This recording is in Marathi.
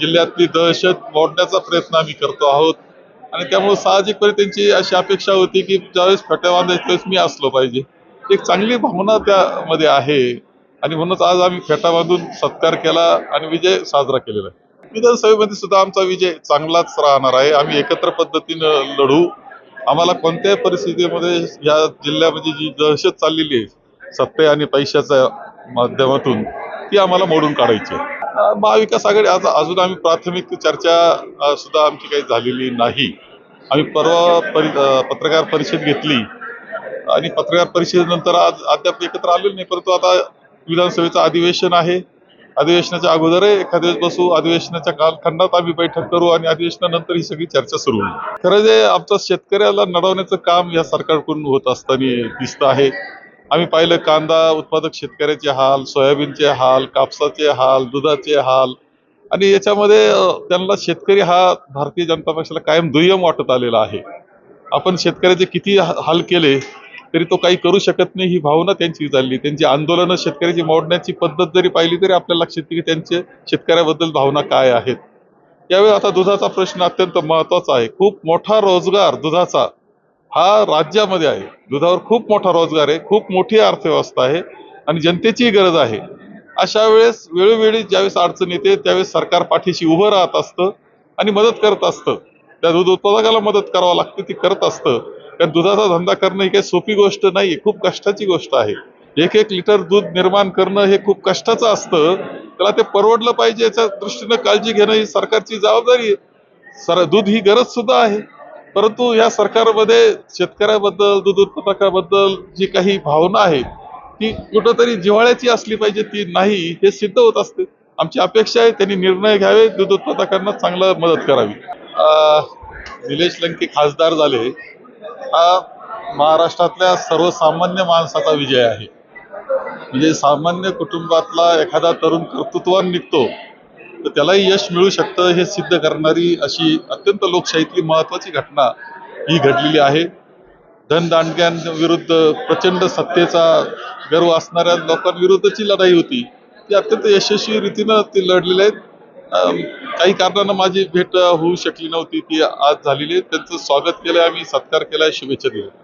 जिल्ह्यातली दहशत मोडण्याचा प्रयत्न आम्ही करतो आहोत. आणि त्यामुळे साहजिकपणे त्यांची अशी अपेक्षा होती की ज्यावेळेस फेट्या बांधायच्या त्यावेळेस मी असलो पाहिजे. एक चांगली भावना त्यामध्ये आहे. आणि म्हणूनच आज आम्ही फेटा बांधून सत्कार केला आणि विजय साजरा केलेला आहे. विधानसभेमध्ये सुद्धा आमचा विजय चांगलाच राहणार आहे. आम्ही एकत्र पद्धतीनं लढू. आम्हाला कोणत्याही परिस्थितीमध्ये या जिल्ह्यामध्ये जी दहशत चाललेली आहे सत्ते आणि पैशाच्या माध्यमातून ती आम्हाला मोडून काढायची आहे. महाविकास आघाडी आज अजून आम्ही प्राथमिक चर्चा सुद्धा आमची काही झालेली नाही. आम्ही परवा परि पत्रकार परिषद घेतली. आणि पत्रकार परिषदेनंतर आज अद्याप एकत्र आलेलो नाही परंतु आता विधानसभेचं अधिवेशन आहे. अधिवेशनाच्या अगोदर एखाद्या वेळेस बसू अधिवेशनाच्या कालखंडात आम्ही बैठक करू आणि अधिवेशनानंतर ही सगळी चर्चा सुरू होईल. खरं जे आमचं शेतकऱ्याला नडवण्याचं काम या सरकारकडून होत असताना दिसतं आहे. आम्ही पाहिलं कांदा उत्पादक शेतकऱ्याचे हाल सोयाबीनचे हाल कापसाचे हाल दुधाचे हाल. आणि याच्यामध्ये त्यांना शेतकरी हा भारतीय जनता पक्षाला कायम दुय्यम वाटत आलेला आहे. आपण शेतकऱ्याचे किती हाल केले तरी तो काही करू शकत नाही ही भावना त्यांची चालली. त्यांची आंदोलनं शेतकऱ्याची मोडण्याची पद्धत जरी पाहिली तरी आपल्याला लक्षात येते की त्यांचे शेतकऱ्याबद्दल भावना काय आहेत. यावेळी आता दुधाचा प्रश्न अत्यंत महत्त्वाचा आहे. खूप मोठा रोजगार दुधाचा हा राज्यामध्ये आहे. दुधावर खूप मोठा रोजगार आहे खूप मोठी अर्थव्यवस्था आहे आणि जनतेची गरज आहे. अशा वेळेस वेळोवेळी ज्यावेळेस अडचण येते त्यावेळेस सरकार पाठीशी उभं राहत असतं आणि मदत करत असतं. त्या दूध उत्पादकाला मदत करावं लागते ती करत असतं. कारण दुधाचा धंदा करणं ही काही सोपी गोष्ट नाही खूप कष्टाची गोष्ट आहे. एक एक लिटर दूध निर्माण करणं हे खूप कष्टाचं असतं. त्याला ते परवडलं पाहिजे याच्या दृष्टीनं काळजी घेणं ही सरकारची जबाबदारी आहे. सर दूध ही गरज सुद्धा आहे. परंतु या सरकारमध्ये शेतकऱ्याबद्दल दूध उत्पादकाबद्दल जी काही भावना आहे ती कुठंतरी जिव्हाळ्याची असली पाहिजे ती नाही हे सिद्ध होत असते. आमची अपेक्षा आहे त्यांनी निर्णय घ्यावे दूध उत्पादकांना चांगला मदत करावी. अं, निलेश लंके खासदार झाले. हा महाराष्ट्रातल्या सर्वसामान्य माणसाचा विजय आहे. म्हणजे सामान्य कुटुंबातला एखादा तरुण कर्तृत्वान निघतो तर त्यालाही यश मिळू शकतं हे सिद्ध करणारी अशी अत्यंत लोकशाहीतली महत्वाची घटना ही घडलेली आहे. धनदांडग्यांविरुद्ध प्रचंड सत्तेचा गर्व असणाऱ्या लोकांविरुद्धची लढाई होती. ती अत्यंत यशस्वी रीतीनं ती लढलेली आहेत. काही कारणानं माझी भेट होऊ शकली नव्हती ती आज झालेली आहे. त्यांचं स्वागत केलंय आम्ही सत्कार केलाय शुभेच्छा दिल्या.